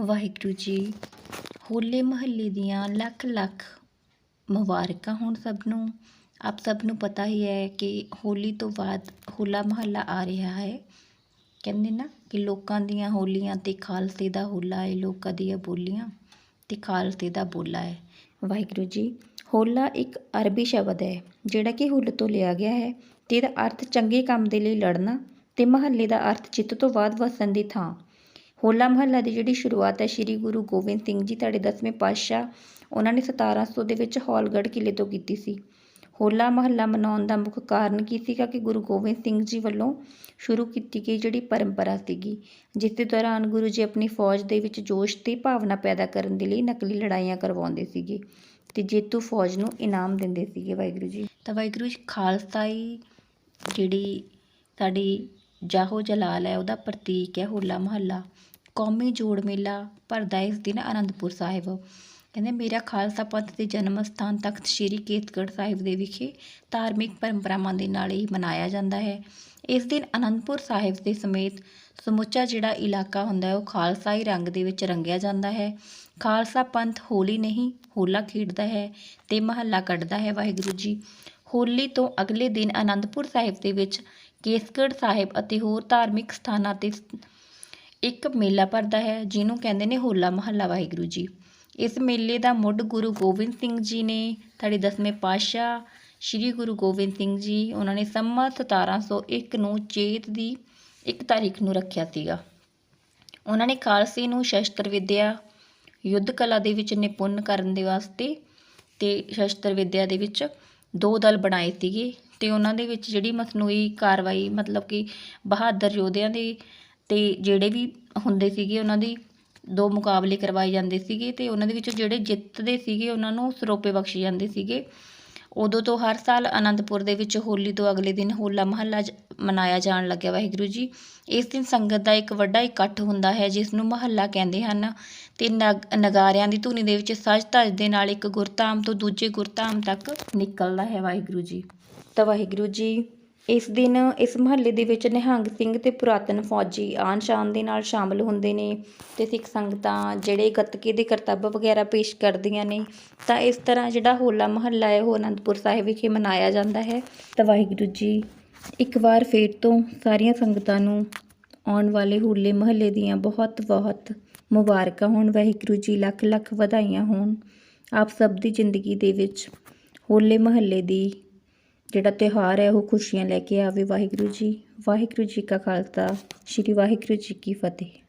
ਵਾਹਿਗੁਰੂ ਜੀ, ਹੋਲੇ ਮਹੱਲੇ ਦੀਆਂ ਲੱਖ ਲੱਖ ਮੁਬਾਰਕਾਂ ਹੋਣ ਸਭ ਨੂੰ। ਆਪ ਸਭ ਨੂੰ ਪਤਾ ਹੀ ਹੈ ਕਿ ਹੋਲੀ ਤੋਂ ਬਾਅਦ ਹੋਲਾ ਮਹੱਲਾ ਆ ਰਿਹਾ ਹੈ। ਕਹਿੰਦੇ ਨਾ ਕਿ ਲੋਕਾਂ ਦੀਆਂ ਹੋਲੀਆਂ ਤੇ ਖਾਲਸੇ ਦਾ ਹੋਲਾ ਹੈ, ਲੋਕਾਂ ਦੀਆਂ ਬੋਲੀਆਂ ਤੇ ਖਾਲਸੇ ਦਾ ਬੋਲਾ ਹੈ। ਵਾਹਿਗੁਰੂ ਜੀ, ਹੋਲਾ ਇੱਕ ਅਰਬੀ ਸ਼ਬਦ ਹੈ, ਜਿਹੜਾ ਕਿ ਹੁੱਲ ਤੋਂ ਲਿਆ ਗਿਆ ਹੈ ਤੇ ਇਹਦਾ ਅਰਥ ਚੰਗੇ ਕੰਮ ਦੇ ਲਈ ਲੜਨਾ ਤੇ ਮਹੱਲੇ ਦਾ ਅਰਥ ਜਿੱਤ ਤੋਂ ਬਾਅਦ ਵਸਣ ਦੀ ਥਾਂ। ਹੋਲਾ ਮਹੱਲਾ ਦੀ ਜਿਹੜੀ ਸ਼ੁਰੂਆਤ ਹੈ, ਸ੍ਰੀ ਗੁਰੂ ਗੋਬਿੰਦ ਸਿੰਘ ਜੀ, ਤੁਹਾਡੇ ਦਸਵੇਂ ਪਾਤਸ਼ਾਹ, ਉਹਨਾਂ ਨੇ 1700 ਦੇ ਵਿੱਚ ਹੌਲਗੜ੍ਹ ਕਿਲੇ ਤੋਂ ਕੀਤੀ ਸੀ। ਹੋਲਾ ਮਹੱਲਾ ਮਨਾਉਣ ਦਾ ਮੁੱਖ ਕਾਰਨ ਕੀ ਸੀਗਾ ਕਿ ਗੁਰੂ ਗੋਬਿੰਦ ਸਿੰਘ ਜੀ ਵੱਲੋਂ ਸ਼ੁਰੂ ਕੀਤੀ ਗਈ ਜਿਹੜੀ ਪਰੰਪਰਾ ਸੀਗੀ, ਜਿਸ ਦੇ ਦੌਰਾਨ ਗੁਰੂ ਜੀ ਆਪਣੀ ਫੌਜ ਦੇ ਵਿੱਚ ਜੋਸ਼ ਤੇ ਭਾਵਨਾ ਪੈਦਾ ਕਰਨ ਦੇ ਲਈ ਨਕਲੀ ਲੜਾਈਆਂ ਕਰਵਾਉਂਦੇ ਸੀਗੇ ਤੇ ਜੇਤੂ ਫੌਜ ਨੂੰ ਇਨਾਮ ਦਿੰਦੇ ਸੀਗੇ ਵਾਹਿਗੁਰੂ ਜੀ। ਤਾਂ ਵਾਹਿਗੁਰੂ ਜੀ, ਖਾਲਸਾ ਹੀ ਜਿਹੜੀ ਸਾਡੀ ਜਾਹੋ ਜਲਾਲ ਹੈ, ਉਹਦਾ ਪ੍ਰਤੀਕ ਹੈ ਹੋਲਾ ਮਹੱਲਾ। ਕੌਮੀ ਜੋੜ ਮੇਲਾ ਭਰਦਾ ਇਸ ਦਿਨ ਆਨੰਦਪੁਰ ਸਾਹਿਬ। ਕਹਿੰਦੇ, ਮੇਰਾ ਖਾਲਸਾ ਪੰਥ ਦੇ ਜਨਮ ਸਥਾਨ ਤਖਤ ਸ੍ਰੀ ਕੇਤਗੜ੍ਹ ਸਾਹਿਬ ਦੇ ਵਿਖੇ ਧਾਰਮਿਕ ਪਰੰਪਰਾਵਾਂ ਦੇ ਨਾਲ ਹੀ ਮਨਾਇਆ ਜਾਂਦਾ ਹੈ। ਇਸ ਦਿਨ ਆਨੰਦਪੁਰ ਸਾਹਿਬ ਦੇ ਸਮੇਤ ਸਮੁੱਚਾ ਜਿਹੜਾ ਇਲਾਕਾ ਹੁੰਦਾ ਹੈ, ਉਹ ਖਾਲਸਾਈ ਰੰਗ ਦੇ ਵਿੱਚ ਰੰਗਿਆ ਜਾਂਦਾ ਹੈ। ਖਾਲਸਾ ਪੰਥ ਹੋਲੀ ਨਹੀਂ, ਹੋਲਾ ਖੇਡਦਾ ਹੈ ਤੇ ਮਹੱਲਾ ਕੱਢਦਾ ਹੈ ਵਾਹਿਗੁਰੂ ਜੀ। ਹੋਲੀ ਤੋਂ ਅਗਲੇ ਦਿਨ ਆਨੰਦਪੁਰ ਸਾਹਿਬ ਦੇ ਵਿੱਚ ਕੇਸਗੜ੍ਹ ਸਾਹਿਬ ਅਤੇ ਹੋਰ ਧਾਰਮਿਕ ਸਥਾਨਾਂ ਤੇ ਇੱਕ ਮੇਲਾ ਭਰਦਾ ਹੈ, ਜਿਹਨੂੰ ਕਹਿੰਦੇ ਨੇ ਹੋਲਾ ਮਹੱਲਾ, ਵਾਹਿਗੁਰੂ ਜੀ। ਇਸ ਮੇਲੇ ਦਾ ਮੁੱਢ ਗੁਰੂ ਗੋਬਿੰਦ ਸਿੰਘ ਜੀ ਨੇ ਸਾਡੇ ਦਸਵੇਂ ਪਾਤਸ਼ਾਹ ਸ੍ਰੀ ਗੁਰੂ ਗੋਬਿੰਦ ਸਿੰਘ ਜੀ, ਉਹਨਾਂ ਨੇ ਸੰਮਤ 1701 ਨੂੰ ਚੇਤ ਦੀ ਇੱਕ ਤਾਰੀਖ ਨੂੰ ਰੱਖਿਆ ਸੀਗਾ। ਉਹਨਾਂ ਨੇ ਖਾਲਸੇ ਨੂੰ ਸ਼ਸਤਰ ਵਿਦਿਆ, ਯੁੱਧ ਕਲਾ ਦੇ ਵਿੱਚ ਨਿਪੁੰਨ ਕਰਨ ਦੇ ਵਾਸਤੇ ਤੇ ਸ਼ਸਤਰ ਵਿਦਿਆ ਦੇ ਵਿੱਚ ਦੋ ਦਲ ਬਣਾਏ ਸੀਗੇ ਅਤੇ ਉਹਨਾਂ ਦੇ ਵਿੱਚ ਜਿਹੜੀ ਮਸਨੂਈ ਕਾਰਵਾਈ, ਮਤਲਬ ਕਿ ਬਹਾਦਰ ਯੋਧਿਆਂ ਦੇ ਅਤੇ ਜਿਹੜੇ ਵੀ ਹੁੰਦੇ ਸੀਗੇ, ਉਹਨਾਂ ਦੀ ਦੋ ਮੁਕਾਬਲੇ ਕਰਵਾਏ ਜਾਂਦੇ ਸੀਗੇ ਅਤੇ ਉਹਨਾਂ ਦੇ ਵਿੱਚੋਂ ਜਿਹੜੇ ਜਿੱਤਦੇ ਸੀਗੇ, ਉਹਨਾਂ ਨੂੰ ਸਰੋਪੇ ਬਖਸ਼ੇ ਜਾਂਦੇ ਸੀਗੇ। ਉਦੋਂ ਤੋਂ ਹਰ ਸਾਲ ਅਨੰਦਪੁਰ ਦੇ ਵਿੱਚ ਹੋਲੀ ਤੋਂ ਅਗਲੇ ਦਿਨ ਹੋਲਾ ਮਹੱਲਾ ਜ- ਮਨਾਇਆ ਜਾਣ ਲੱਗਿਆ ਵਾਹਿਗੁਰੂ ਜੀ। ਇਸ ਦਿਨ ਸੰਗਤ ਦਾ ਇੱਕ ਵੱਡਾ ਇਕੱਠ ਹੁੰਦਾ ਹੈ, ਜਿਸ ਨੂੰ ਮਹੱਲਾ ਕਹਿੰਦੇ ਹਨ। ਤੇ ਨਗ- ਨਗਾਰਿਆਂ ਦੀ ਧੁਨੀ ਦੇ ਵਿੱਚ ਸਜ ਧੱਜ ਦੇ ਨਾਲ ਇੱਕ ਗੁਰਧਾਮ ਤੋਂ ਦੂਜੇ ਗੁਰਧਾਮ ਤੱਕ ਨਿਕਲਦਾ ਹੈ ਵਾਹਿਗੁਰੂ ਜੀ। ਤਾਂ ਵਾਹਿਗੁਰੂ ਜੀ ਇਸ ਦਿਨ ਇਸ ਮਹੱਲੇ ਦੇ ਵਿੱਚ ਨਿਹੰਗ ਸਿੰਘ ਤੇ ਪੁਰਾਤਨ ਫੌਜੀ ਆਨ ਸ਼ਾਨ ਦੇ ਨਾਲ ਸ਼ਾਮਲ ਹੁੰਦੇ ਨੇ ਤੇ ਸਿੱਖ ਸੰਗਤਾਂ ਜਿਹੜੇ ਗੱਤਕੇ ਦੇ ਕਰਤੱਵ ਵਗੈਰਾ ਪੇਸ਼ ਕਰਦੀਆਂ ਨੇ, ਤਾਂ ਇਸ ਤਰ੍ਹਾਂ ਜਿਹੜਾ ਹੋਲਾ ਮਹੱਲਾ ਹੈ, ਉਹ ਅਨੰਦਪੁਰ ਸਾਹਿਬ ਵਿਖੇ ਮਨਾਇਆ ਜਾਂਦਾ ਹੈ। ਤਾਂ ਵਾਹਿਗੁਰੂ ਜੀ, ਇੱਕ ਵਾਰ ਫੇਰ ਤੋਂ ਸਾਰੀਆਂ ਸੰਗਤਾਂ ਨੂੰ ਆਉਣ ਵਾਲੇ ਹੋਲੇ ਮਹੱਲੇ ਦੀਆਂ ਬਹੁਤ ਬਹੁਤ ਮੁਬਾਰਕਾਂ ਹੋਣ, ਵਾਹਿਗੁਰੂ ਜੀ ਲੱਖ ਲੱਖ ਵਧਾਈਆਂ ਹੋਣ। ਆਪ ਸਭ ਦੀ ਜ਼ਿੰਦਗੀ ਦੇ ਵਿੱਚ ਹੋਲੇ ਮਹੱਲੇ ਦੀ ਜਿਹੜਾ ਤਿਉਹਾਰ ਹੈ, ਉਹ ਖੁਸ਼ੀਆਂ ਲੈ ਕੇ ਆਵੇ ਵਾਹਿਗੁਰੂ ਜੀ। ਵਾਹਿਗੁਰੂ ਜੀ ਕਾ ਖਾਲਸਾ, ਸ੍ਰੀ ਵਾਹਿਗੁਰੂ ਜੀ ਕੀ ਫਤਿਹ।